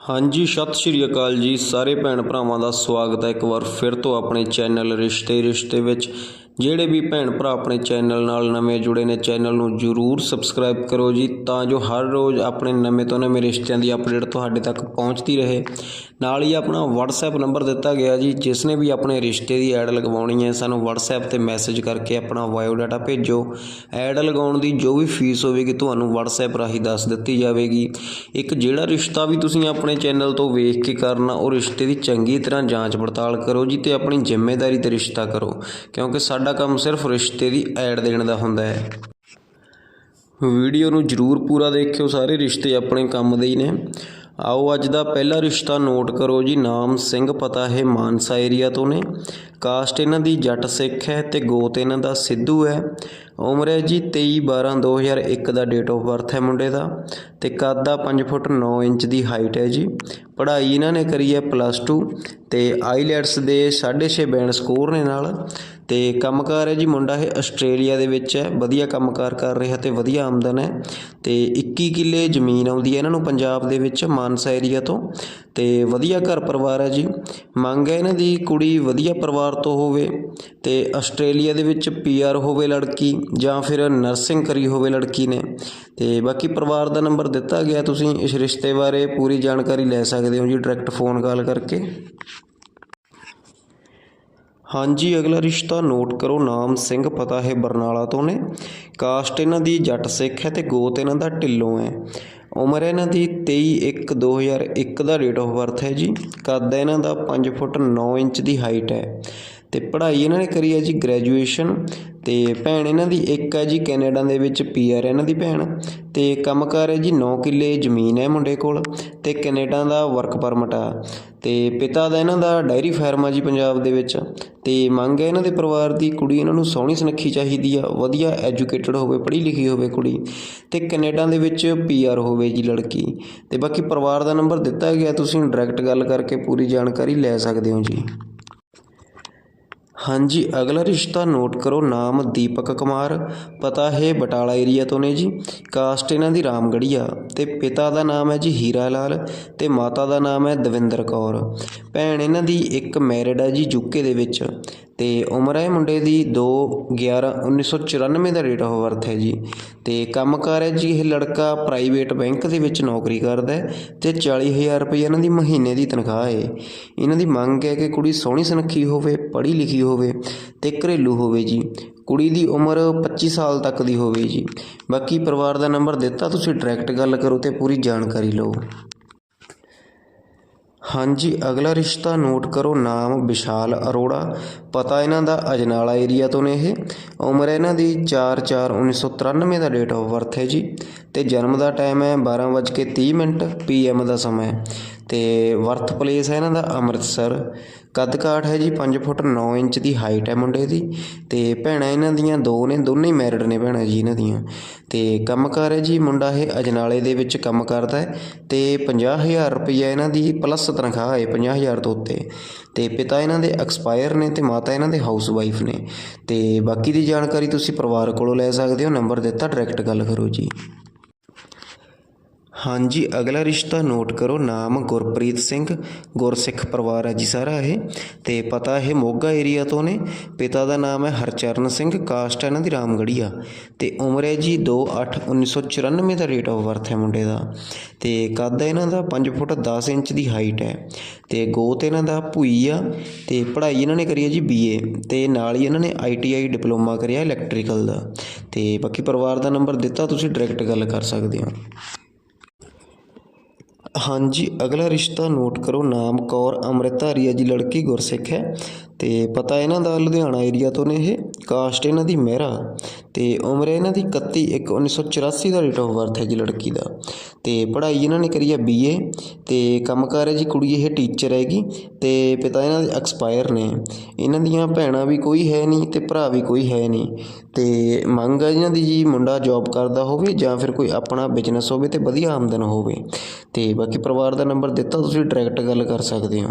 ਹਾਂਜੀ, ਸਤਿ ਸ਼੍ਰੀ ਅਕਾਲ ਜੀ। ਸਾਰੇ ਭੈਣ ਭਰਾਵਾਂ ਦਾ ਸਵਾਗਤ ਹੈ ਇੱਕ ਵਾਰ ਫਿਰ ਤੋਂ ਆਪਣੇ ਚੈਨਲ ਰਿਸ਼ਤੇ ਰਿਸ਼ਤੇ ਵਿੱਚ। ਜਿਹੜੇ ਵੀ ਭੈਣ ਭਰਾ ਆਪਣੇ ਚੈਨਲ ਨਾਲ ਨਵੇਂ ਜੁੜੇ ਨੇ, ਚੈਨਲ ਨੂੰ ਜਰੂਰ ਸਬਸਕ੍ਰਾਈਬ ਕਰੋ ਜੀ, ਤਾਂ ਜੋ ਹਰ ਰੋਜ਼ ਆਪਣੇ ਨਵੇਂ ਤੋਂ ਨਵੇਂ ਰਿਸ਼ਤਿਆਂ ਦੀ ਅਪਡੇਟ ਤੁਹਾਡੇ ਤੱਕ ਪਹੁੰਚਦੀ ਰਹੇ। ਨਾਲ ਹੀ ਆਪਣਾ WhatsApp ਨੰਬਰ ਦਿੱਤਾ ਗਿਆ ਜੀ, ਜਿਸ ਨੇ ਵੀ ਆਪਣੇ ਰਿਸ਼ਤੇ ਦੀ ਐਡ ਲਗਵਾਉਣੀ ਹੈ, ਸਾਨੂੰ WhatsApp ਤੇ ਮੈਸੇਜ ਕਰਕੇ ਆਪਣਾ ਬਾਇਓਡਾਟਾ ਭੇਜੋ। ਐਡ ਲਗਾਉਣ ਦੀ ਜੋ ਵੀ ਫੀਸ ਹੋਵੇਗੀ, ਤੁਹਾਨੂੰ WhatsApp ਰਾਹੀਂ ਦੱਸ ਦਿੱਤੀ ਜਾਵੇਗੀ। ਇੱਕ ਜਿਹੜਾ ਰਿਸ਼ਤਾ ਵੀ ਤੁਸੀਂ ਆਪਣੇ ਚੈਨਲ ਤੋਂ ਵੇਖ ਕੇ ਕਰਨਾ, ਉਹ ਰਿਸ਼ਤੇ ਦੀ ਚੰਗੀ ਤਰ੍ਹਾਂ ਜਾਂਚ ਪੜਤਾਲ ਕਰੋ ਜੀ ਤੇ ਆਪਣੀ ਜ਼ਿੰਮੇਵਾਰੀ ਤੇ ਰਿਸ਼ਤਾ ਕਰੋ। ਕਿਉਂਕਿ ਸਾਡਾ ਕੰਮ ਸਿਰਫ ਰਿਸ਼ਤੇ ਦੀ ਐਡ ਦੇਣ ਦਾ ਹੁੰਦਾ ਹੈ। ਵੀਡੀਓ ਨੂੰ ਜਰੂਰ ਪੂਰਾ ਦੇਖਿਓ, ਸਾਰੇ ਰਿਸ਼ਤੇ ਆਪਣੇ ਕੰਮ ਦੇ ਹੀ ਨੇ। ਆਓ ਅੱਜ ਦਾ ਪਹਿਲਾ ਰਿਸ਼ਤਾ ਨੋਟ ਕਰੋ ਜੀ, ਨਾਮ ਸਿੰਘ, ਪਤਾ ਹੈ ਮਾਨਸਾ ਏਰੀਆ ਤੋਂ ਨੇ। ਕਾਸਟ ਇਹਨਾਂ ਦੀ ਜੱਟ ਸਿੱਖ ਹੈ ਤੇ ਗੋਤ ਇਹਨਾਂ ਦਾ ਸਿੱਧੂ ਹੈ। ਉਮਰ ਹੈ ਜੀ 23 12 2001 ਦਾ ਡੇਟ ਆਫ ਬਰਥ ਹੈ ਮੁੰਡੇ ਦਾ। ਤੇ ਕੱਦ ਦਾ 5 ਫੁੱਟ 9 ਇੰਚ ਦੀ ਹਾਈਟ ਹੈ ਜੀ। ਪੜ੍ਹਾਈ ਇਹਨਾਂ ਨੇ ਕਰੀ ਹੈ ਪਲੱਸ 2 ਤੇ ਆਈਲੈਟਸ ਦੇ 6.5 ਬੈਂਡ ਸਕੋਰ ਨੇ ਨਾਲ। ਤੇ ਕੰਮਕਾਰ ਹੈ ਜੀ, ਮੁੰਡਾ ਇਹ ਆਸਟ੍ਰੇਲੀਆ ਦੇ ਵਿੱਚ ਹੈ, ਵਧੀਆ ਕੰਮਕਾਰ ਕਰ ਰਿਹਾ ਅਤੇ ਵਧੀਆ ਆਮਦਨ ਹੈ। ਅਤੇ ਇੱਕੀ ਕਿੱਲੇ ਜ਼ਮੀਨ ਆਉਂਦੀ ਹੈ ਇਹਨਾਂ ਨੂੰ ਪੰਜਾਬ ਦੇ ਵਿੱਚ ਮਾਨਸਾ ਏਰੀਆ ਤੋਂ। ਅਤੇ ਵਧੀਆ ਘਰ ਪਰਿਵਾਰ ਹੈ ਜੀ। ਮੰਗ ਹੈ ਇਹਨਾਂ ਦੀ ਕੁੜੀ ਵਧੀਆ ਪਰਿਵਾਰ ਤੋਂ ਹੋਵੇ ਅਤੇ ਆਸਟ੍ਰੇਲੀਆ ਦੇ ਵਿੱਚ ਪੀਆਰ ਹੋਵੇ ਲੜਕੀ ਜਾਂ ਫਿਰ ਨਰਸਿੰਗ ਕਰੀ ਹੋਵੇ ਲੜਕੀ ਨੇ। ਅਤੇ ਬਾਕੀ ਪਰਿਵਾਰ ਦਾ ਨੰਬਰ ਦਿੱਤਾ ਗਿਆ, ਤੁਸੀਂ ਇਸ ਰਿਸ਼ਤੇ ਬਾਰੇ ਪੂਰੀ ਜਾਣਕਾਰੀ ਲੈ ਸਕਦੇ ਹੋ ਜੀ, ਡਾਇਰੈਕਟ ਫੋਨ ਕਾਲ ਕਰਕੇ। ਹਾਂਜੀ, ਅਗਲਾ ਰਿਸ਼ਤਾ ਨੋਟ ਕਰੋ, ਨਾਮ ਸਿੰਘ, ਪਤਾ ਹੈ ਬਰਨਾਲਾ ਤੋਂ ਨੇ। ਕਾਸਟ ਇਹਨਾਂ ਦੀ ਜੱਟ ਸਿੱਖ ਹੈ ਤੇ ਗੋਤ ਇਹਨਾਂ ਦਾ ਢਿੱਲੋਂ ਹੈ। ਉਮਰ ਇਹਨਾਂ ਦੀ 23 1 2001 ਦਾ ਡੇਟ ਆਫ ਬਰਥ ਹੈ ਜੀ। ਕੱਦ ਹੈ ਇਹਨਾਂ ਦਾ 5 ਫੁੱਟ 9 ਇੰਚ ਦੀ ਹਾਈਟ ਹੈ। ਤੇ ਪੜ੍ਹਾਈ ਇਹਨਾਂ ਨੇ ਕਰੀ ਹੈ ਜੀ ਗ੍ਰੈਜੂਏਸ਼ਨ ਤੇ ਭੈਣ ਇਹਨਾਂ ਦੀ ਇੱਕ ਹੈ ਜੀ ਕੈਨੇਡਾ ਦੇ ਵਿੱਚ ਪੀਆਰ ਇਹਨਾਂ ਦੀ ਭੈਣ ਤੇ ਕੰਮਕਾਰ ਹੈ ਜੀ 9 ਕਿੱਲੇ ਜ਼ਮੀਨ ਹੈ ਮੁੰਡੇ ਕੋਲ ਤੇ ਕੈਨੇਡਾ ਦਾ ਵਰਕ ਪਰਮਿਟ ਆ ਤੇ ਪਿਤਾ ਦਾ ਇਹਨਾਂ ਦਾ ਡਾਇਰੀ ਫਾਰਮ ਆ ਜੀ ਪੰਜਾਬ ਦੇ ਵਿੱਚ ਤੇ ਮੰਗ ਹੈ ਇਹਨਾਂ ਦੇ ਪਰਿਵਾਰ ਦੀ ਕੁੜੀ ਇਹਨਾਂ ਨੂੰ ਸੋਹਣੀ ਸੁਨੱਖੀ ਚਾਹੀਦੀ ਆ, ਵਧੀਆ ਐਜੂਕੇਟਡ ਹੋਵੇ, ਪੜ੍ਹੀ ਲਿਖੀ ਹੋਵੇ ਕੁੜੀ ਤੇ ਕੈਨੇਡਾ ਦੇ ਵਿੱਚ ਪੀਆਰ ਹੋਵੇ ਜੀ ਲੜਕੀ ਤੇ ਬਾਕੀ ਪਰਿਵਾਰ ਦਾ ਨੰਬਰ ਦਿੱਤਾ ਗਿਆ, ਤੁਸੀਂ ਡਾਇਰੈਕਟ ਗੱਲ ਕਰਕੇ ਪੂਰੀ ਜਾਣਕਾਰੀ ਲੈ ਸਕਦੇ ਹੋ ਜੀ। ਹਾਂਜੀ, ਅਗਲਾ ਰਿਸ਼ਤਾ ਨੋਟ ਕਰੋ, ਨਾਮ ਦੀਪਕ ਕੁਮਾਰ, ਪਤਾ ਹੈ ਬਟਾਲਾ ਏਰੀਆ ਤੋਂ ਨੇ ਜੀ। ਕਾਸਟ ਇਹਨਾਂ ਦੀ ਰਾਮਗੜੀਆ ਤੇ ਪਿਤਾ ਦਾ ਨਾਮ ਹੈ ਜੀ ਹੀਰਾ ਲਾਲ ਤੇ ਮਾਤਾ ਦਾ ਨਾਮ ਹੈ ਦਵਿੰਦਰ ਕੌਰ। ਭੈਣ ਇਹਨਾਂ ਦੀ ਇੱਕ ਮੈਰਿਡ ਹੈ ਜੀ ਯੂਕੇ ਦੇ ਵਿੱਚ। ਅਤੇ ਉਮਰ ਹੈ ਮੁੰਡੇ ਦੀ 2 11 1994 ਦਾ ਡੇਟ ਆਫ ਬਰਥ ਹੈ ਜੀ। ਤੇ ਕੰਮਕਾਰ ਹੈ ਜੀ ਇਹ ਲੜਕਾ ਪ੍ਰਾਈਵੇਟ ਬੈਂਕ ਦੇ ਵਿੱਚ ਨੌਕਰੀ ਕਰਦਾ ਅਤੇ ਚਾਲੀ ਹਜ਼ਾਰ ਰੁਪਏ ਇਹਨਾਂ ਦੀ ਮਹੀਨੇ ਦੀ ਤਨਖਾਹ ਹੈ। ਇਹਨਾਂ ਦੀ ਮੰਗ ਹੈ ਕਿ ਕੁੜੀ ਸੋਹਣੀ ਸੁਨੱਖੀ ਹੋਵੇ, ਪੜ੍ਹੀ ਲਿਖੀ ਹੋਵੇ ਅਤੇ ਘਰੇਲੂ ਹੋਵੇ ਜੀ। ਕੁੜੀ ਦੀ ਉਮਰ 25 ਸਾਲ ਤੱਕ ਦੀ ਹੋਵੇ ਜੀ। ਬਾਕੀ ਪਰਿਵਾਰ ਦਾ ਨੰਬਰ ਦਿੱਤਾ, ਤੁਸੀਂ ਡਾਇਰੈਕਟ ਗੱਲ ਕਰੋ ਤੇ ਪੂਰੀ ਜਾਣਕਾਰੀ ਲਓ। ਹਾਂਜੀ, ਅਗਲਾ ਰਿਸ਼ਤਾ ਨੋਟ ਕਰੋ, ਨਾਮ ਵਿਸ਼ਾਲ ਅਰੋੜਾ। ਪਤਾ ਇਹਨਾਂ ਦਾ ਅਜਨਾਲਾ ਏਰੀਆ ਤੋਂ ਨੇ ਇਹ। ਉਮਰ ਇਹਨਾਂ ਦੀ 4/4/1993 ਦਾ ਡੇਟ ਆਫ ਬਰਥ ਹੈ ਜੀ। ਤੇ ਜਨਮ ਦਾ ਟਾਈਮ ਹੈ 12:30 ਮਿੰਟ ਪੀਐਮ ਦਾ ਸਮਾਂ ਹੈ। ਤੇ ਵਰਥ ਪਲੇਸ ਹੈ ਇਹਨਾਂ ਦਾ ਅੰਮ੍ਰਿਤਸਰ। ਕੱਦ ਕਾਠ ਹੈ ਜੀ 5 ਫੁੱਟ 9 ਇੰਚ ਦੀ ਹਾਈਟ ਹੈ ਮੁੰਡੇ ਦੀ। ਤੇ ਭੈਣਾਂ ਇਹਨਾਂ ਦੀਆਂ ਦੋ ਨੇ, ਦੋਨੇ ਮੈਰਿਡ ਨੇ ਭੈਣਾਂ ਜੀ ਇਹਨਾਂ ਦੀਆਂ। ਤੇ ਕੰਮਕਾਰ ਹੈ ਜੀ ਮੁੰਡਾ ਇਹ ਅਜਨਾਲੇ ਦੇ ਵਿੱਚ ਕੰਮ ਕਰਦਾ ਹੈ। ਤੇ 50000 ਰੁਪਈਆ ਇਹਨਾਂ ਦੀ ਪਲੱਸ ਤਨਖਾਹ ਹੈ 50000 ਤੋਂ ਉੱਤੇ। ਤੇ ਪਿਤਾ ਇਹਨਾਂ ਦੇ ਐਕਸਪਾਇਰ ਨੇ ਤੇ ਮਾਤਾ ਇਹਨਾਂ ਦੇ ਹਾਊਸ ਵਾਈਫ ਨੇ। ਤੇ ਬਾਕੀ ਦੀ ਜਾਣਕਾਰੀ ਤੁਸੀਂ ਪਰਿਵਾਰ ਕੋਲੋਂ ਲੈ ਸਕਦੇ ਹੋ ਨੰਬਰ ਦਿੱਤਾ ਡਾਇਰੈਕਟ ਗੱਲ ਕਰੋ ਜੀ। ਹਾਂਜੀ, ਅਗਲਾ ਰਿਸ਼ਤਾ ਨੋਟ ਕਰੋ। ਨਾਮ ਗੁਰਪ੍ਰੀਤ ਸਿੰਘ, ਗੁਰਸਿੱਖ ਪਰਿਵਾਰ ਹੈ ਜੀ ਸਾਰਾ ਇਹ। ਤੇ ਪਤਾ ਇਹ ਮੋਗਾ ਏਰੀਆ ਤੋਂ ਨੇ। ਪਿਤਾ ਦਾ ਨਾਮ ਹੈ ਹਰਚਰਨ ਸਿੰਘ ਕਾਸਟ ਹੈ ਇਹਨਾਂ ਦੀ ਰਾਮਗੜੀਆ ਤੇ ਉਮਰ ਹੈ ਜੀ 2/8/1994 ਦਾ ਰੇਟ ਆਫ ਬਰਥ ਹੈ ਮੁੰਡੇ ਦਾ। ਤੇ ਕੱਦ ਹੈ ਇਹਨਾਂ ਦਾ 5 ਫੁੱਟ 10 ਇੰਚ ਦੀ ਹਾਈਟ ਹੈ। ਤੇ ਗੋਤ ਇਹਨਾਂ ਦਾ ਭੂਈ ਆ। ਤੇ ਪੜ੍ਹਾਈ ਇਹਨਾਂ ਨੇ ਕਰੀ ਹੈ ਜੀ ਬੀਏ ਤੇ ਨਾਲ ਹੀ ਇਹਨਾਂ ਨੇ ਆਈਟੀਆਈ ਡਿਪਲੋਮਾ ਕਰਿਆ ਇਲੈਕਟ੍ਰੀਕਲ ਦਾ। ਤੇ ਬਾਕੀ ਪਰਿਵਾਰ ਦਾ ਨੰਬਰ ਦਿੱਤਾ, ਤੁਸੀਂ ਡਾਇਰੈਕਟ ਗੱਲ ਕਰ ਸਕਦੇ ਹੋ। ਹਾਂਜੀ ਅਗਲਾ ਰਿਸ਼ਤਾ ਨੋਟ ਕਰੋ। ਨਾਮ ਕੌਰ ਅੰਮ੍ਰਿਤਧਾਰੀ ਹੈ ਜੀ ਲੜਕੀ ਗੁਰਸਿੱਖ ਹੈ। ਤੇ ਪਤਾ ਇਹਨਾਂ ਦਾ ਲੁਧਿਆਣਾ ਏਰੀਆ ਤੋਂ ਨੇ ਇਹ ਕਾਸਟ ਇਹਨਾਂ ਦੀ ਮਹਿਰਾ ਤੇ ਉਮਰ ਇਹਨਾਂ ਦੀ 31 1 1984 ਦਾ ਰੇਟ ਆਫ ਬਰਥ ਹੈ ਜੀ ਲੜਕੀ ਦਾ। ਤੇ ਪੜ੍ਹਾਈ ਇਹਨਾਂ ਨੇ ਕਰੀ ਹੈ ਬੀਏ ਤੇ ਕੰਮਕਾਰ ਹੈ ਜੀ ਕੁੜੀ ਇਹ ਟੀਚਰ ਹੈਗੀ ਤੇ ਪਿਤਾ ਇਹਨਾਂ ਦੇ ਐਕਸਪਾਇਰ ਨੇ। ਇਹਨਾਂ ਦੀਆਂ ਭੈਣਾਂ ਵੀ ਕੋਈ ਹੈ ਨਹੀਂ ਤੇ ਭਰਾ ਵੀ ਕੋਈ ਹੈ ਨਹੀਂ। ਤੇ ਮੰਗ ਹੈ ਇਹਨਾਂ ਦੀ ਜੀ ਮੁੰਡਾ ਜੌਬ ਕਰਦਾ ਹੋਵੇ ਜਾਂ ਫਿਰ ਕੋਈ ਆਪਣਾ ਬਿਜ਼ਨਸ ਹੋਵੇ ਤੇ ਵਧੀਆ ਆਮਦਨ ਹੋਵੇ। ਤੇ ਬਾਕੀ ਪਰਿਵਾਰ ਦਾ ਨੰਬਰ ਦਿੱਤਾ, ਤੁਸੀਂ ਡਾਇਰੈਕਟ ਗੱਲ ਕਰ ਸਕਦੇ ਹੋ।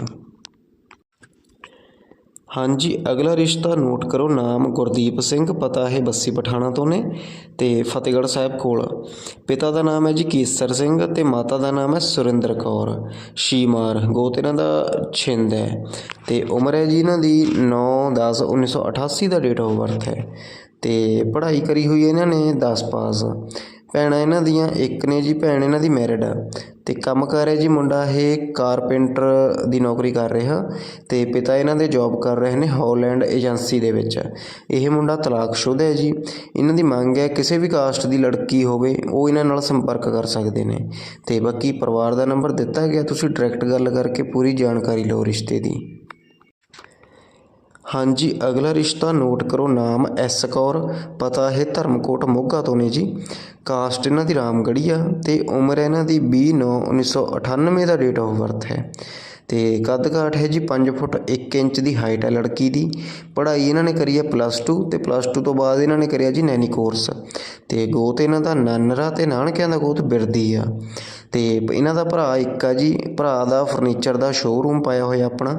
ਹਾਂਜੀ, ਅਗਲਾ ਰਿਸ਼ਤਾ ਨੋਟ ਕਰੋ, ਨਾਮ ਗੁਰਦੀਪ ਸਿੰਘ, ਪਤਾ ਹੈ ਬੱਸੀ ਪਠਾਣਾ ਤੋਂ ਨੇ ਤੇ ਫਤਿਹਗੜ੍ਹ ਸਾਹਿਬ ਕੋਲ। ਪਿਤਾ ਦਾ ਨਾਮ ਹੈ ਜੀ ਕੇਸਰ ਸਿੰਘ ਤੇ ਮਾਤਾ ਦਾ ਨਾਮ ਹੈ ਸੁਰਿੰਦਰ ਕੌਰ। ਸ਼ੀਮਾਰ ਗੋਤ ਇਹਨਾਂ ਦਾ ਛਿੰਦ ਹੈ। ਤੇ ਉਮਰ ਹੈ ਜੀ ਇਹਨਾਂ ਦੀ 9 10 1988 ਦਾ ਡੇਟ ਆਫ ਬਰਥ ਹੈ। ਤੇ ਪੜ੍ਹਾਈ ਕਰੀ ਹੋਈ ਇਹਨਾਂ ਨੇ 10 ਪਾਸ। ਭੈਣਾਂ ਇਹਨਾਂ ਦੀਆਂ, ਇੱਕ ਨੇ ਜੀ ਭੈਣ ਇਹਨਾਂ ਦੀ ਮੈਰਿਡ ਆ। ਅਤੇ ਕੰਮ ਕਰ ਹੈ ਜੀ ਮੁੰਡਾ ਇਹ ਕਾਰਪੈਂਟਰ ਦੀ ਨੌਕਰੀ ਕਰ ਰਿਹਾ ਅਤੇ ਪਿਤਾ ਇਹਨਾਂ ਦੇ ਜੋਬ ਕਰ ਰਹੇ ਨੇ ਹੌਲੈਂਡ ਏਜੰਸੀ ਦੇ ਵਿੱਚ। ਇਹ ਮੁੰਡਾ ਤਲਾਕਸ਼ੁਦਾ ਹੈ ਜੀ। ਇਹਨਾਂ ਦੀ ਮੰਗ ਹੈ ਕਿਸੇ ਵੀ ਕਾਸਟ ਦੀ ਲੜਕੀ ਹੋਵੇ, ਉਹ ਇਹਨਾਂ ਨਾਲ ਸੰਪਰਕ ਕਰ ਸਕਦੇ ਨੇ। ਅਤੇ ਬਾਕੀ ਪਰਿਵਾਰ ਦਾ ਨੰਬਰ ਦਿੱਤਾ ਗਿਆ, ਤੁਸੀਂ ਡਾਇਰੈਕਟ ਗੱਲ ਕਰਕੇ ਪੂਰੀ ਜਾਣਕਾਰੀ ਲਓ ਰਿਸ਼ਤੇ ਦੀ। ਹਾਂਜੀ, ਅਗਲਾ ਰਿਸ਼ਤਾ ਨੋਟ ਕਰੋ, ਨਾਮ ਐਸ ਕੌਰ, ਪਤਾ ਇਹ ਧਰਮਕੋਟ ਮੋਗਾ ਤੋਂ ਨੇ ਜੀ। ਕਾਸਟ ਇਹਨਾਂ ਦੀ ਰਾਮਗੜ੍ਹੀ ਆ ਤੇ ਉਮਰ ਇਹਨਾਂ ਦੀ 20 9 1998 ਦਾ ਡੇਟ ਆਫ ਬਰਥ ਹੈ। ਤੇ ਕੱਦ ਕਾਠ ਹੈ ਜੀ 5 ਫੁੱਟ 1 ਇੰਚ ਦੀ ਹਾਈਟ ਹੈ ਲੜਕੀ ਦੀ। ਪੜ੍ਹਾਈ ਇਹਨਾਂ ਨੇ ਕਰੀ ਹੈ ਪਲੱਸ 2 ਤੇ ਪਲੱਸ 2 ਤੋਂ ਬਾਅਦ ਇਹਨਾਂ ਨੇ ਕਰਿਆ ਜੀ ਨੈਨੀ ਕੋਰਸ ਤੇ ਗੋਤ ਇਹਨਾਂ ਦਾ ਨਾਨਰਾ ਤੇ ਨਾਨਕਿਆਂ ਦਾ ਗੋਤ ਬਿਰਦੀ ਆ। ਅਤੇ ਇਹਨਾਂ ਦਾ ਭਰਾ ਇੱਕ ਆ ਜੀ, ਭਰਾ ਦਾ ਫਰਨੀਚਰ ਦਾ ਸ਼ੋਅਰੂਮ ਪਾਇਆ ਹੋਇਆ ਆਪਣਾ।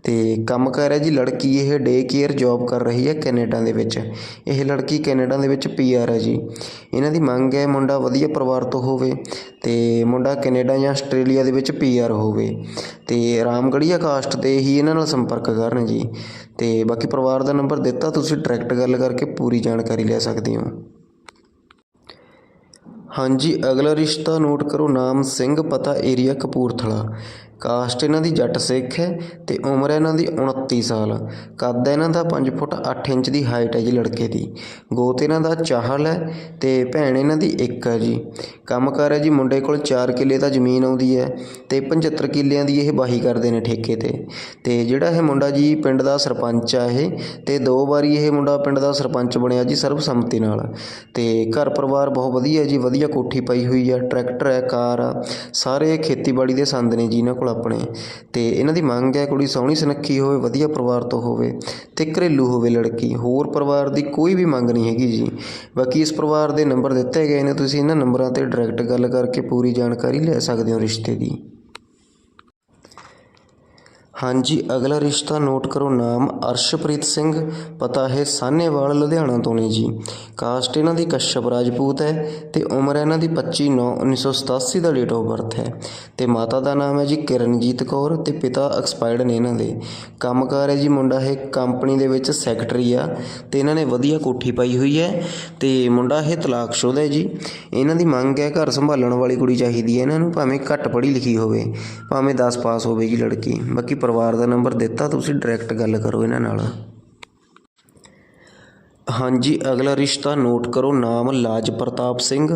ਅਤੇ ਕੰਮ ਕਰ ਹੈ ਜੀ, ਲੜਕੀ ਇਹ ਡੇ ਕੇਅਰ ਜੋਬ ਕਰ ਰਹੀ ਹੈ ਕੈਨੇਡਾ ਦੇ ਵਿੱਚ। ਇਹ ਲੜਕੀ ਕੈਨੇਡਾ ਦੇ ਵਿੱਚ ਪੀ ਆਰ ਹੈ ਜੀ। ਇਹਨਾਂ ਦੀ ਮੰਗ ਹੈ ਮੁੰਡਾ ਵਧੀਆ ਪਰਿਵਾਰ ਤੋਂ ਹੋਵੇ ਅਤੇ ਮੁੰਡਾ ਕੈਨੇਡਾ ਜਾਂ ਆਸਟ੍ਰੇਲੀਆ ਦੇ ਵਿੱਚ ਪੀ ਆਰ ਹੋਵੇ। ਅਤੇ ਰਾਮਗੜੀਆ ਕਾਸਟ ਤੇ ਹੀ ਇਹਨਾਂ ਨਾਲ ਸੰਪਰਕ ਕਰਨ ਜੀ। ਅਤੇ ਬਾਕੀ ਪਰਿਵਾਰ ਦਾ ਨੰਬਰ ਦਿੱਤਾ, ਤੁਸੀਂ ਡਾਇਰੈਕਟ ਗੱਲ ਕਰਕੇ ਪੂਰੀ ਜਾਣਕਾਰੀ ਲੈ ਸਕਦੇ ਹੋ। ਹਾਂਜੀ ਅਗਲਾ ਰਿਸ਼ਤਾ ਨੋਟ ਕਰੋ ਨਾਮ ਸਿੰਘ ਪਤਾ ਏਰੀਆ ਕਪੂਰਥਲਾ। ਕਾਸਟ ਇਹਨਾਂ ਦੀ ਜੱਟ ਸਿੱਖ ਹੈ ਤੇ ਉਮਰ ਹੈ ਇਹਨਾਂ ਦੀ 29 ਸਾਲ। ਕੱਦ ਹੈ ਇਹਨਾਂ ਦਾ 5 ਫੁੱਟ 8 ਇੰਚ ਦੀ ਹਾਈਟ ਹੈ ਜੀ ਲੜਕੇ ਦੀ। ਗੋਤ ਇਹਨਾਂ ਦਾ ਚਾਹਲ ਹੈ ਤੇ ਭੈਣ ਇਹਨਾਂ ਦੀ ਇੱਕ ਹੈ ਜੀ। ਕੰਮਕਾਰ ਹੈ ਜੀ, ਮੁੰਡੇ ਕੋਲ 4 ਕਿੱਲੇ ਤਾਂ ਜ਼ਮੀਨ ਆਉਂਦੀ ਹੈ ਤੇ 75 ਕਿੱਲਿਆਂ ਦੀ ਇਹ ਵਾਹੀ ਕਰਦੇ ਨੇ ਠੇਕੇ ਤੇ। ਤੇ ਜਿਹੜਾ ਇਹ ਮੁੰਡਾ ਜੀ ਪਿੰਡ ਦਾ ਸਰਪੰਚ ਆ ਇਹ ਤੇ ਦੋ ਵਾਰੀ ਇਹ ਮੁੰਡਾ ਪਿੰਡ ਦਾ ਸਰਪੰਚ ਬਣਿਆ ਜੀ ਸਰਬਸੰਮਤੀ ਨਾਲ। ਤੇ ਘਰ ਪਰਿਵਾਰ ਬਹੁਤ ਵਧੀਆ ਜੀ, ਵਧੀਆ ਕੋਠੀ ਪਾਈ ਹੋਈ ਆ, ਟਰੈਕਟਰ ਹੈ, ਕਾਰ ਆ, ਸਾਰੇ ਖੇਤੀਬਾੜੀ ਦੇ ਸੰਦ ਨੇ ਜੀ ਇਹਨਾਂ ਕੋਲ ਆਪਣੇ। ਅਤੇ ਇਹਨਾਂ ਦੀ ਮੰਗ ਹੈ ਕੁੜੀ ਸੋਹਣੀ ਸੁਨੱਖੀ ਹੋਵੇ, ਵਧੀਆ ਪਰਿਵਾਰ ਤੋਂ ਹੋਵੇ ਅਤੇ ਘਰੇਲੂ ਹੋਵੇ ਲੜਕੀ। ਹੋਰ ਪਰਿਵਾਰ ਦੀ ਕੋਈ ਵੀ ਮੰਗ ਨਹੀਂ ਹੈਗੀ ਜੀ। ਬਾਕੀ ਇਸ ਪਰਿਵਾਰ ਦੇ ਨੰਬਰ ਦਿੱਤੇ ਗਏ ਨੇ, ਤੁਸੀਂ ਇਹਨਾਂ ਨੰਬਰਾਂ ਤੇ ਡਾਇਰੈਕਟ ਗੱਲ ਕਰਕੇ ਪੂਰੀ ਜਾਣਕਾਰੀ ਲੈ ਸਕਦੇ ਹੋ ਰਿਸ਼ਤੇ ਦੀ। ਹਾਂਜੀ, ਅਗਲਾ ਰਿਸ਼ਤਾ ਨੋਟ ਕਰੋ, ਨਾਮ ਅਰਸ਼ਪ੍ਰੀਤ ਸਿੰਘ, ਪਤਾ ਹੈ ਸਾਹਨੇਵਾਲ, ਲੁਧਿਆਣਾ ਤੋਂ ਨੇ ਜੀ। ਕਾਸਟ ਇਹਨਾਂ ਦੀ ਕਸ਼ਪ ਰਾਜਪੂਤ ਹੈ ਤੇ ਉਮਰ ਇਹਨਾਂ ਦੀ 25 9 1987 ਦਾ ਡੇਟ ਆਫ ਬਰਥ ਹੈ। ਤੇ ਮਾਤਾ ਦਾ ਨਾਮ ਹੈ ਜੀ ਕਿਰਨਜੀਤ ਕੌਰ ਤੇ ਪਿਤਾ ਐਕਸਪਾਇਰਡ ਨੇ ਇਹਨਾਂ ਦੇ। ਕੰਮਕਾਰ ਹੈ ਜੀ ਮੁੰਡਾ ਇਹ ਕੰਪਨੀ ਦੇ ਵਿੱਚ ਸੈਕਟਰੀ ਆ ਤੇ ਇਹਨਾਂ ਨੇ ਵਧੀਆ ਕੋਠੀ ਪਾਈ ਹੋਈ ਹੈ ਤੇ ਮੁੰਡਾ ਇਹ ਤਲਾਕਸ਼ੁਦਾ ਹੈ ਜੀ। ਇਹਨਾਂ ਦੀ ਮੰਗ ਹੈ ਘਰ ਸੰਭਾਲਣ ਵਾਲੀ ਕੁੜੀ ਚਾਹੀਦੀ ਹੈ ਇਹਨਾਂ ਨੂੰ, ਭਾਵੇਂ ਘੱਟ ਪੜ੍ਹੀ ਲਿਖੀ ਹੋਵੇ, ਭਾਵੇਂ 10 ਪਾਸ ਹੋਵੇ ਜੀ ਲੜਕੀ। ਬਾਕੀ ਪਰਿਵਾਰ ਦਾ ਨੰਬਰ ਦਿੱਤਾ, ਤੁਸੀਂ ਡਾਇਰੈਕਟ ਗੱਲ ਕਰੋ ਇਹਨਾਂ ਨਾਲ। ਹਾਂਜੀ, ਅਗਲਾ ਰਿਸ਼ਤਾ ਨੋਟ ਕਰੋ, ਨਾਮ ਲਾਜ ਪ੍ਰਤਾਪ ਸਿੰਘ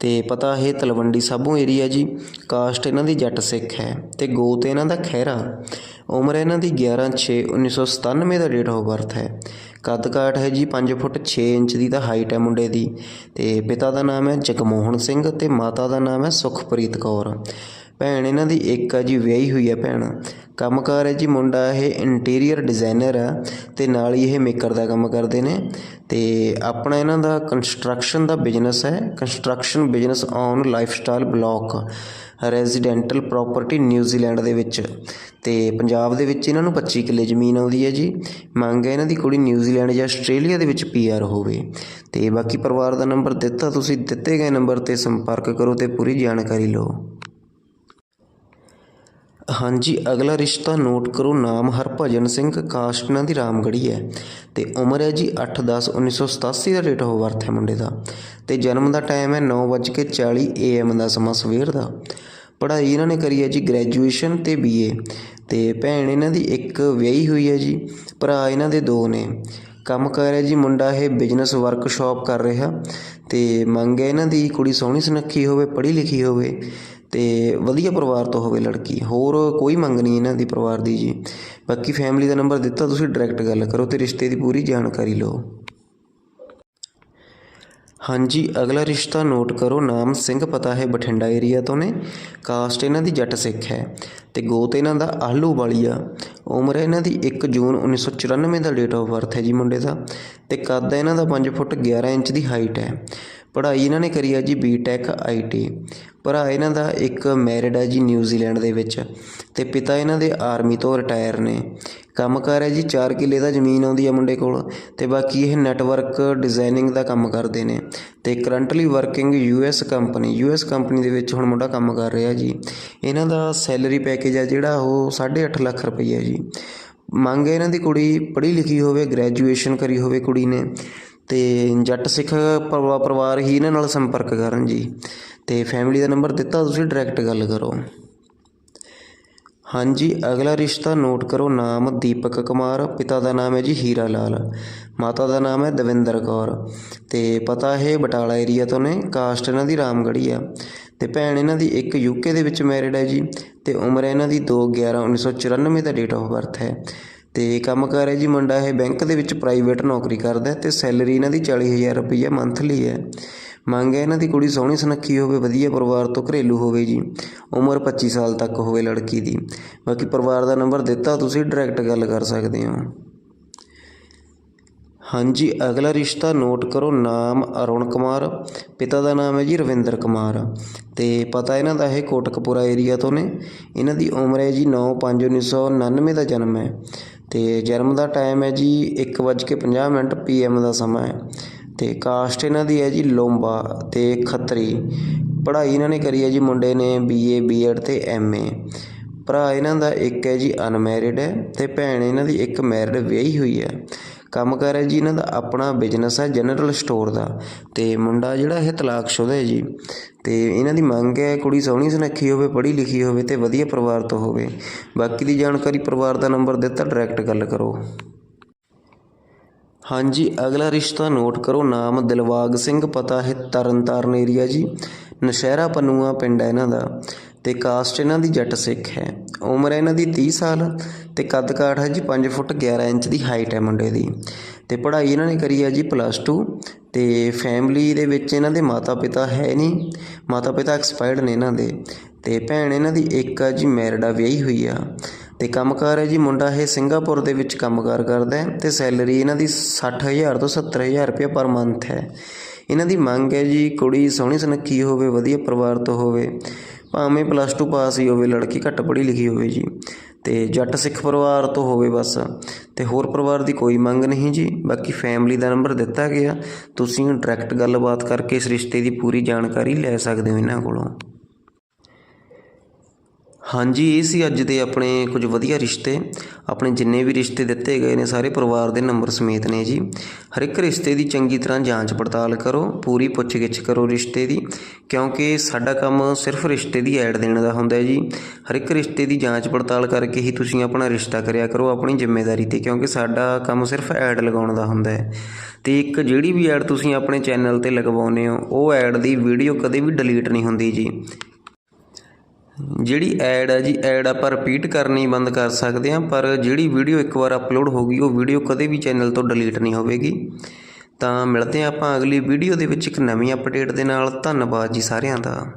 ਤੇ ਪਤਾ ਇਹ ਤਲਵੰਡੀ ਸਾਬੋ ਏਰੀਆ ਜੀ। ਕਾਸਟ ਇਹਨਾਂ ਦੀ ਜੱਟ ਸਿੱਖ ਹੈ ਤੇ ਗੋਤ ਇਹਨਾਂ ਦਾ ਖਹਿਰਾ। ਉਮਰ ਇਹਨਾਂ ਦੀ 11 6 1997 ਦਾ ਡੇਟ ਆਫ ਬਰਥ ਹੈ। ਕੱਦ ਕਾਠ ਹੈ ਜੀ 5 ਫੁੱਟ 6 ਇੰਚ ਦੀ, ਤਾਂ ਹਾਈਟ ਹੈ ਮੁੰਡੇ ਦੀ। ਤੇ ਪਿਤਾ ਦਾ ਨਾਮ ਹੈ ਜਗਮੋਹਨ ਸਿੰਘ ਤੇ ਮਾਤਾ ਦਾ ਨਾਮ ਹੈ ਸੁਖਪ੍ਰੀਤ ਕੌਰ। ਭੈਣ, ਇਹਨਾਂ ਦੀ ਇੱਕ ਆ ਜੀ, ਵਿਆਹੀ ਹੋਈ ਹੈ ਭੈਣ। ਕੰਮਕਾਰ ਹੈ ਜੀ, ਮੁੰਡਾ ਇਹ ਇੰਟੀਰੀਅਰ ਡਿਜ਼ਾਈਨਰ ਆ ਤੇ ਨਾਲ ਹੀ ਇਹ ਮੇਕਰ ਦਾ ਕੰਮ ਕਰਦੇ ਨੇ। ਤੇ ਆਪਣਾ ਇਹਨਾਂ ਦਾ ਕੰਸਟਰਕਸ਼ਨ ਦਾ ਬਿਜ਼ਨਸ ਹੈ। Construction business on lifestyle block residential property New Zealand ਦੇ ਵਿੱਚ। ਤੇ ਪੰਜਾਬ ਦੇ ਵਿੱਚ ਇਹਨਾਂ ਨੂੰ 25 ਕਿੱਲੇ ਜ਼ਮੀਨ ਆਉਂਦੀ ਹੈ ਜੀ। ਮੰਗ ਹੈ ਇਹਨਾਂ ਦੀ ਕੁੜੀ ਨਿਊਜ਼ੀਲੈਂਡ ਜਾਂ ਆਸਟ੍ਰੇਲੀਆ ਦੇ ਵਿੱਚ ਪੀਆਰ ਹੋਵੇ। ਤੇ ਬਾਕੀ ਪਰਿਵਾਰ ਦਾ ਨੰਬਰ ਦਿੱਤਾ, ਤੁਸੀਂ ਦਿੱਤੇ ਗਏ ਨੰਬਰ ਤੇ ਸੰਪਰਕ ਕਰੋ ਤੇ ਪੂਰੀ ਜਾਣਕਾਰੀ ਲਓ। ਹਾਂਜੀ, ਅਗਲਾ ਰਿਸ਼ਤਾ ਨੋਟ ਕਰੋ, ਨਾਮ ਹਰਭਜਨ ਸਿੰਘ ਕਾਸਟ ਇਹਨਾਂ ਦੀ ਰਾਮਗੜ੍ਹੀ ਹੈ। ਤੇ ਉਮਰ ਹੈ ਜੀ 8 10 1987 ਦਾ ਡੇਟ ਆਫ ਬਰਥ ਹੈ ਮੁੰਡੇ ਦਾ। ਤੇ ਜਨਮ ਦਾ ਟਾਈਮ ਹੈ 9:40 AM ਦਾ ਸਮਾਂ ਸਵੇਰ ਦਾ। ਪੜ੍ਹਾਈ ਇਹਨਾਂ ਨੇ ਕਰੀ ਹੈ ਜੀ ਗ੍ਰੈਜੂਏਸ਼ਨ ਤੇ ਬੀਏ ਤੇ ਭੈਣ ਇਹਨਾਂ ਦੀ ਇੱਕ ਵਿਆਹੀ ਹੋਈ ਹੈ ਜੀ, ਭਰਾ ਇਹਨਾਂ ਦੇ ਦੋ ਨੇ। ਕੰਮ ਕਰ ਰਿਹਾ ਜੀ ਮੁੰਡਾ ਇਹ ਬਿਜ਼ਨਸ ਵਰਕਸ਼ਾਪ ਕਰ ਰਿਹਾ। ਤੇ ਮੰਗ ਹੈ ਇਹਨਾਂ ਦੀ ਕੁੜੀ ਸੋਹਣੀ ਸੁਨੱਖੀ ਹੋਵੇ, ਪੜ੍ਹੀ ਲਿਖੀ ਹੋਵੇ। ਅਤੇ ਵਧੀਆ ਪਰਿਵਾਰ ਤੋਂ ਹੋਵੇ ਲੜਕੀ, ਹੋਰ ਕੋਈ ਮੰਗ ਨਹੀਂ ਇਹਨਾਂ ਦੀ ਪਰਿਵਾਰ ਦੀ ਜੀ। ਬਾਕੀ ਫੈਮਿਲੀ ਦਾ ਨੰਬਰ ਦਿੱਤਾ, ਤੁਸੀਂ ਡਾਇਰੈਕਟ ਗੱਲ ਕਰੋ ਅਤੇ ਰਿਸ਼ਤੇ ਦੀ ਪੂਰੀ ਜਾਣਕਾਰੀ ਲਓ। ਹਾਂਜੀ, ਅਗਲਾ ਰਿਸ਼ਤਾ ਨੋਟ ਕਰੋ, ਨਾਮ ਸਿੰਘ ਪਤਾ ਹੈ ਬਠਿੰਡਾ ਏਰੀਆ ਤੋਂ ਨੇ। ਕਾਸਟ ਇਹਨਾਂ ਦੀ ਜੱਟ ਸਿੱਖ ਹੈ ਤੇ ਗੋਤ ਇਹਨਾਂ ਦਾ ਆਲੂ ਵਾਲੀਆ। ਉਮਰ ਹੈ ਇਹਨਾਂ ਦੀ 1 ਜੂਨ 1994 ਦਾ ਡੇਟ ਆਫ ਬਰਥ ਹੈ ਜੀ ਮੁੰਡੇ ਦਾ ਤੇ ਕੱਦ ਹੈ ਇਹਨਾਂ ਦਾ 5 ਫੁੱਟ 11 ਇੰਚ ਦੀ ਹਾਈਟ ਹੈ। ਪੜ੍ਹਾਈ ਇਹਨਾਂ ਨੇ ਕਰੀ ਹੈ ਜੀ ਬੀਟੈਕ ਆਈਟੀ ਭਰਾ ਇਹਨਾਂ ਦਾ ਇੱਕ ਮੈਰਿਡ ਹੈ ਜੀ ਨਿਊਜ਼ੀਲੈਂਡ ਦੇ ਵਿੱਚ ਅਤੇ ਪਿਤਾ ਇਹਨਾਂ ਦੇ ਆਰਮੀ ਤੋਂ ਰਿਟਾਇਰ ਨੇ। ਕੰਮਕਾਰ ਹੈ ਜੀ, ਚਾਰ ਕਿੱਲੇ ਦਾ ਜ਼ਮੀਨ ਆਉਂਦੀ ਹੈ ਮੁੰਡੇ ਕੋਲ ਅਤੇ ਬਾਕੀ ਇਹ ਨੈਟਵਰਕ ਡਿਜ਼ਾਇਨਿੰਗ ਦਾ ਕੰਮ ਕਰਦੇ ਨੇ ਅਤੇ currently working U S company U S company ਦੇ ਵਿੱਚ ਹੁਣ ਮੁੰਡਾ ਕੰਮ ਕਰ ਰਿਹਾ ਜੀ। ਇਹਨਾਂ ਦਾ ਸੈਲਰੀ ਪੈਕੇਜ ਹੈ ਜਿਹੜਾ ਉਹ 8.5 ਲੱਖ ਰੁਪਈਆ ਜੀ। ਮੰਗ ਹੈ ਇਹਨਾਂ ਦੀ ਕੁੜੀ ਪੜ੍ਹੀ ਲਿਖੀ ਹੋਵੇ ਗ੍ਰੈਜੂਏਸ਼ਨ ਕਰੀ ਹੋਵੇ ਕੁੜੀ ਨੇ ਅਤੇ ਜੱਟ ਸਿੱਖ ਪਰਿਵਾਰ ਹੀ ਇਹਨਾਂ ਨਾਲ ਸੰਪਰਕ ਕਰਨ ਜੀ। ਅਤੇ ਫੈਮਿਲੀ ਦਾ ਨੰਬਰ ਦਿੱਤਾ, ਤੁਸੀਂ ਡਾਇਰੈਕਟ ਗੱਲ ਕਰੋ। ਹਾਂਜੀ, ਅਗਲਾ ਰਿਸ਼ਤਾ ਨੋਟ ਕਰੋ, ਨਾਮ ਦੀਪਕ ਕੁਮਾਰ, ਪਿਤਾ ਦਾ ਨਾਮ ਹੈ ਜੀ ਹੀਰਾ ਲਾਲ, ਮਾਤਾ ਦਾ ਨਾਮ ਹੈ ਦਵਿੰਦਰ ਕੌਰ, ਤੇ ਪਤਾ ਇਹ ਬਟਾਲਾ ਏਰੀਆ ਤੋਂ ਨੇ ਕਾਸਟ ਇਹਨਾਂ ਦੀ ਰਾਮਗੜੀ ਆ, ਤੇ ਭੈਣ ਇਹਨਾਂ ਦੀ ਇੱਕ ਯੂਕੇ ਦੇ ਵਿੱਚ ਮੈਰਿਡ ਹੈ ਜੀ, ਤੇ ਉਮਰ ਇਹਨਾਂ ਦੀ 2 11 1994 ਦਾ ਡੇਟ ਆਫ ਬਰਥ ਹੈ, ਤੇ ਕੰਮ ਕਰ ਹੈ ਜੀ ਮੁੰਡਾ ਇਹ ਬੈਂਕ ਦੇ ਵਿੱਚ ਪ੍ਰਾਈਵੇਟ ਨੌਕਰੀ ਕਰਦਾ ਹੈ, ਤੇ ਸੈਲਰੀ ਇਹਨਾਂ ਦੀ 40000 ਰੁਪਈਆ ਮੰਥਲੀ ਹੈ। ਮੰਗ ਹੈ ਇਹਨਾਂ ਦੀ ਕੁੜੀ ਸੋਹਣੀ ਸੁਨੱਖੀ ਹੋਵੇ, ਵਧੀਆ ਪਰਿਵਾਰ ਤੋਂ ਘਰੇਲੂ ਹੋਵੇ ਜੀ। ਉਮਰ 25 ਸਾਲ ਤੱਕ ਹੋਵੇ ਲੜਕੀ ਦੀ। ਬਾਕੀ ਪਰਿਵਾਰ ਦਾ ਨੰਬਰ ਦਿੱਤਾ, ਤੁਸੀਂ ਡਾਇਰੈਕਟ ਗੱਲ ਕਰ ਸਕਦੇ ਹੋ। ਹਾਂਜੀ, ਅਗਲਾ ਰਿਸ਼ਤਾ ਨੋਟ ਕਰੋ, ਨਾਮ ਅਰੁਣ ਕੁਮਾਰ, ਪਿਤਾ ਦਾ ਨਾਮ ਹੈ ਜੀ ਰਵਿੰਦਰ ਕੁਮਾਰ। ਤੇ ਪਤਾ ਇਹਨਾਂ ਦਾ ਇਹ ਕੋਟਕਪੂਰਾ ਏਰੀਆ ਤੋਂ ਨੇ। ਇਹਨਾਂ ਦੀ ਉਮਰ ਹੈ ਜੀ 9/5/1999 ਦਾ ਜਨਮ ਹੈ। ਤੇ ਜਨਮ ਦਾ ਟਾਈਮ ਹੈ ਜੀ 1:50 ਮਿੰਟ ਪੀਐਮ ਦਾ ਸਮਾਂ ਹੈ। ਤੇ ਕਾਸਟ ਇਹਨਾਂ ਦੀ ਹੈ ਜੀ ਲੋਂਬਾ ਤੇ ਖੱਤਰੀ। ਪੜ੍ਹਾਈ ਇਹਨਾਂ ਨੇ ਕਰੀ ਹੈ ਜੀ ਮੁੰਡੇ ਨੇ ਬੀਏ ਬੀਐਡ ਤੇ ਐਮਏ ਭਰਾ ਇਹਨਾਂ ਦਾ ਇੱਕ ਹੈ ਜੀ ਅਨਮੈਰਿਡ ਹੈ ਤੇ ਭੈਣ ਇਹਨਾਂ ਦੀ ਇੱਕ ਮੈਰਿਡ ਵਿਆਹੀ ਹੋਈ ਹੈ। ਕੰਮ ਕਰ ਹੈ ਜੀ ਇਹਨਾਂ ਦਾ ਆਪਣਾ ਬਿਜ਼ਨਸ ਹੈ ਜਨਰਲ ਸਟੋਰ ਦਾ ਤੇ ਮੁੰਡਾ ਜਿਹੜਾ ਇਹ ਤਲਾਕਸ਼ੁਦਾ ਹੈ ਜੀ। ਤੇ ਇਹਨਾਂ ਦੀ ਮੰਗ ਹੈ ਕੁੜੀ ਸੋਹਣੀ ਸੁਨੱਖੀ ਹੋਵੇ, ਪੜ੍ਹੀ ਲਿਖੀ ਹੋਵੇ ਤੇ ਵਧੀਆ ਪਰਿਵਾਰ ਤੋਂ ਹੋਵੇ। ਬਾਕੀ ਦੀ ਜਾਣਕਾਰੀ ਪਰਿਵਾਰ ਦਾ ਨੰਬਰ ਦਿੱਤਾ ਡਾਇਰੈਕਟ ਗੱਲ ਕਰੋ। ਹਾਂਜੀ, ਅਗਲਾ ਰਿਸ਼ਤਾ ਨੋਟ ਕਰੋ। ਨਾਮ ਦਿਲਵਾਗ ਸਿੰਘ, ਪਤਾ ਹੈ ਤਰਨਤਾਰਨ ਏਰੀਆ ਜੀ। ਨਸ਼ਹਿਰਾ ਪਨੂਆ ਪਿੰਡ ਹੈ ਇਹਨਾਂ ਦਾ ਤੇ ਕਾਸਟ ਇਹਨਾਂ ਦੀ ਜੱਟ ਸਿੱਖ ਹੈ। ਉਮਰ ਹੈ ਇਹਨਾਂ ਦੀ 30 ਸਾਲ ਤੇ ਕੱਦ ਕਾਠ ਹੈ ਜੀ 5 ਫੁੱਟ 11 ਇੰਚ ਦੀ ਹਾਈਟ ਹੈ ਮੁੰਡੇ ਦੀ। ਤੇ ਪੜ੍ਹਾਈ ਇਹਨਾਂ ਨੇ ਕਰੀ ਹੈ ਜੀ ਪਲੱਸ 2 ਤੇ ਫੈਮਿਲੀ ਦੇ ਵਿੱਚ ਇਹਨਾਂ ਦੇ ਮਾਤਾ ਪਿਤਾ ਹੈ ਨਹੀਂ ਮਾਤਾ ਪਿਤਾ ਐਕਸਪਾਇਰਡ ਨੇ ਇਹਨਾਂ ਦੇ। ਤੇ ਭੈਣ ਇਹਨਾਂ ਦੀ ਇੱਕ ਆ ਜੀ ਮੈਰਿਡ ਆ, ਵਿਆਹੀ ਹੋਈ ਆ। ਤੇ ਕੰਮਕਾਰ ਹੈ ਜੀ, ਮੁੰਡਾ ਇਹ ਸਿੰਗਾਪੁਰ ਦੇ ਵਿੱਚ ਕੰਮਕਾਰ ਕਰਦਾ ਹੈ ਤੇ ਸੈਲਰੀ ਇਹਨਾਂ ਦੀ 60000 ਤੋਂ 70000 ਰੁਪਏ ਪਰ ਮੰਥ ਹੈ। ਇਹਨਾਂ ਦੀ ਮੰਗ ਹੈ ਜੀ, ਕੁੜੀ ਸੋਹਣੀ ਸੁਨੱਖੀ ਹੋਵੇ, ਵਧੀਆ ਪਰਿਵਾਰ ਤੋਂ ਹੋਵੇ, ਭਾਵੇਂ ਪਲੱਸ 2 ਪਾਸ ਹੀ ਹੋਵੇ, ਲੜਕੀ ਘੱਟ ਪੜ੍ਹੀ ਲਿਖੀ ਹੋਵੇ ਜੀ, ਤੇ ਜੱਟ ਸਿੱਖ ਪਰਿਵਾਰ ਤੋਂ ਹੋਵੇ ਬਸ। ਤੇ ਹੋਰ ਪਰਿਵਾਰ ਦੀ ਕੋਈ ਮੰਗ ਨਹੀਂ ਜੀ, ਬਾਕੀ ਫੈਮਿਲੀ ਦਾ ਨੰਬਰ ਦਿੱਤਾ ਗਿਆ। ਤੁਸੀਂ ਡਾਇਰੈਕਟ ਗੱਲਬਾਤ ਕਰਕੇ ਇਸ ਰਿਸ਼ਤੇ ਦੀ ਪੂਰੀ ਜਾਣਕਾਰੀ ਲੈ ਸਕਦੇ ਹੋ ਇਹਨਾਂ ਕੋਲੋਂ। ਹਾਂਜੀ, ਇਹ ਸੀ ਅੱਜ ਦੇ ਆਪਣੇ ਕੁਝ ਵਧੀਆ ਰਿਸ਼ਤੇ। ਆਪਣੇ ਜਿੰਨੇ ਵੀ ਰਿਸ਼ਤੇ ਦਿੱਤੇ ਗਏ ਨੇ, ਸਾਰੇ ਪਰਿਵਾਰ ਦੇ ਨੰਬਰ ਸਮੇਤ ਨੇ ਜੀ। ਹਰ ਇੱਕ ਰਿਸ਼ਤੇ ਦੀ ਚੰਗੀ ਤਰ੍ਹਾਂ ਜਾਂਚ ਪੜਤਾਲ ਕਰੋ, ਪੂਰੀ ਪੁੱਛਗਿੱਛ ਕਰੋ ਰਿਸ਼ਤੇ ਦੀ, ਕਿਉਂਕਿ ਸਾਡਾ ਕੰਮ ਸਿਰਫ ਰਿਸ਼ਤੇ ਦੀ ਐਡ ਦੇਣ ਦਾ ਹੁੰਦਾ ਹੈ ਜੀ। ਹਰ ਇੱਕ ਰਿਸ਼ਤੇ ਦੀ ਜਾਂਚ ਪੜਤਾਲ ਕਰਕੇ ਹੀ ਤੁਸੀਂ ਆਪਣਾ ਰਿਸ਼ਤਾ ਕਰਿਆ ਕਰੋ, ਆਪਣੀ ਜ਼ਿੰਮੇਵਾਰੀ ਤੇ, ਕਿਉਂਕਿ ਸਾਡਾ ਕੰਮ ਸਿਰਫ ਐਡ ਲਗਾਉਣ ਦਾ ਹੁੰਦਾ ਹੈ। ਤੇ ਇੱਕ ਜਿਹੜੀ ਵੀ ਐਡ ਤੁਸੀਂ ਆਪਣੇ ਚੈਨਲ ਤੇ ਲਗਵਾਉਂਦੇ ਹੋ, ਉਹ ਐਡ ਦੀ ਵੀਡੀਓ ਕਦੇ ਵੀ ਡਿਲੀਟ ਨਹੀਂ ਹੁੰਦੀ ਜੀ। ਜਿਹੜੀ ਐਡ ਹੈ ਜੀ ਐਡ ਆਪਾਂ ਰਿਪੀਟ ਕਰਨੀ ਬੰਦ ਕਰ ਸਕਦੇ ਹਾਂ, ਪਰ ਜਿਹੜੀ ਵੀਡੀਓ ਇੱਕ ਵਾਰ ਅਪਲੋਡ ਹੋ ਗਈ, ਉਹ ਵੀਡੀਓ ਕਦੇ ਵੀ ਚੈਨਲ ਤੋਂ ਡਿਲੀਟ ਨਹੀਂ ਹੋਵੇਗੀ। ਤਾਂ ਮਿਲਦੇ ਹਾਂ ਆਪਾਂ ਅਗਲੀ ਵੀਡੀਓ ਦੇ ਵਿੱਚ ਇੱਕ ਨਵੀਂ ਅਪਡੇਟ ਦੇ ਨਾਲ। ਧੰਨਵਾਦ ਜੀ ਸਾਰਿਆਂ ਦਾ।